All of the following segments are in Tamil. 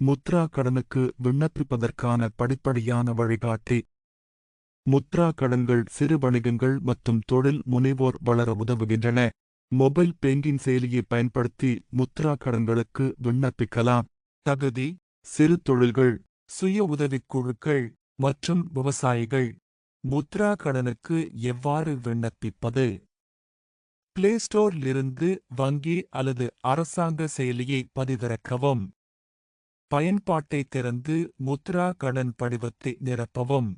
முத்ரா கடனுக்கு விண்ணப்பிப்பதற்கான படிப்படியான வழிகாட்டி. முத்ரா கடன்கள் சிறு வணிகங்கள் மற்றும் தொழில் முனைவோர் வளர உதவுகின்றன. மொபைல் பேங்கிங் செயலியை பயன்படுத்தி முத்ரா கடன்களுக்கு விண்ணப்பிக்கலாம். தகுதி சிறு தொழில்கள் சுய உதவிக் குழுக்கள் மற்றும் விவசாயிகள். முத்ரா கடனுக்கு எவ்வாறு விண்ணப்பிப்பது? பிளே ஸ்டோரிலிருந்து வங்கி அல்லது அரசாங்க செயலியை பதிவிறக்கவும். பயன்பாட்டை திறந்து முத்ரா கடன் படிவத்தை நிரப்பவும்.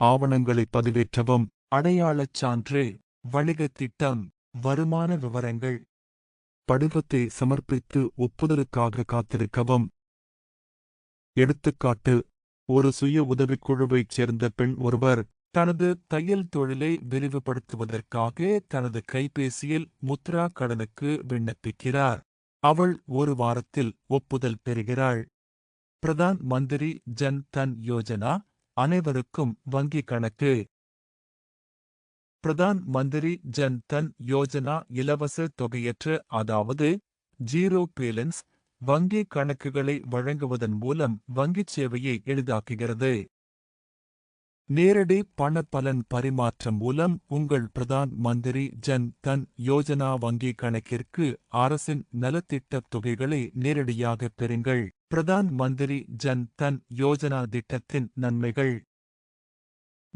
ஆவணங்களை பதிவேற்றவும். அடையாளச் சான்று. வணிக திட்டம். வருமான விவரங்கள். படிவத்தை சமர்ப்பித்து ஒப்புதலுக்காக காத்திருக்கவும். எடுத்துக்காட்டு. ஒரு சுய உதவிக்குழுவைச் சேர்ந்த பெண் ஒருவர் தனது தையல் தொழிலை விரிவுபடுத்துவதற்காக தனது கைபேசியில் முத்ரா கடனுக்கு விண்ணப்பிக்கிறார். அவள் ஒரு வாரத்தில் ஒப்புதல் பெறுகிறாள். பிரதான் மந்திரி ஜன் தன் யோஜனா அனைவருக்கும் வங்கி கணக்கு. பிரதான் மந்திரி ஜன் தன் யோஜனா இலவச தொகையற்ற அதாவது ஜீரோ பேலன்ஸ் வங்கி கணக்குகளை வழங்குவதன் மூலம் வங்கிச் சேவையை எளிதாக்குகிறது. நேரடி பண பலன் பரிமாற்றம் மூலம் உங்கள் பிரதான் மந்திரி ஜன் தன் யோஜனா வங்கி கணக்கிற்கு அரசின் நலத்திட்டத் தொகைகளை நேரடியாக பெறுங்கள். பிரதான் மந்திரி ஜன் தன் யோஜனா திட்டத்தின் நன்மைகள்.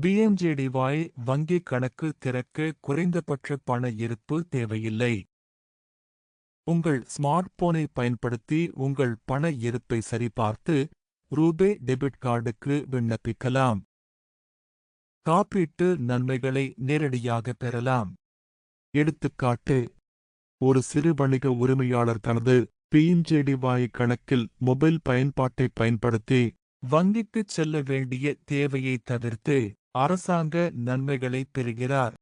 பிஎம்ஜேடிவாய் வங்கி கணக்கு திறக்க குறைந்தபட்ச பண இருப்பு தேவையில்லை. உங்கள் ஸ்மார்ட் போனை பயன்படுத்தி உங்கள் பண இருப்பை சரிபார்த்து ரூபே டெபிட் கார்டுக்கு விண்ணப்பிக்கலாம். காப்பீட்டு நன்மைகளை நேரடியாக பெறலாம். எடுத்துக்காட்டு ஒரு சிறு வணிக உரிமையாளர் தனது பிஎம்ஜேடிவாய் கணக்கில் மொபைல் பயன்பாட்டை பயன்படுத்தி வங்கிக்குச் செல்ல வேண்டிய தேவையை தவிர்த்து அரசாங்க நன்மைகளை பெறுகிறார்.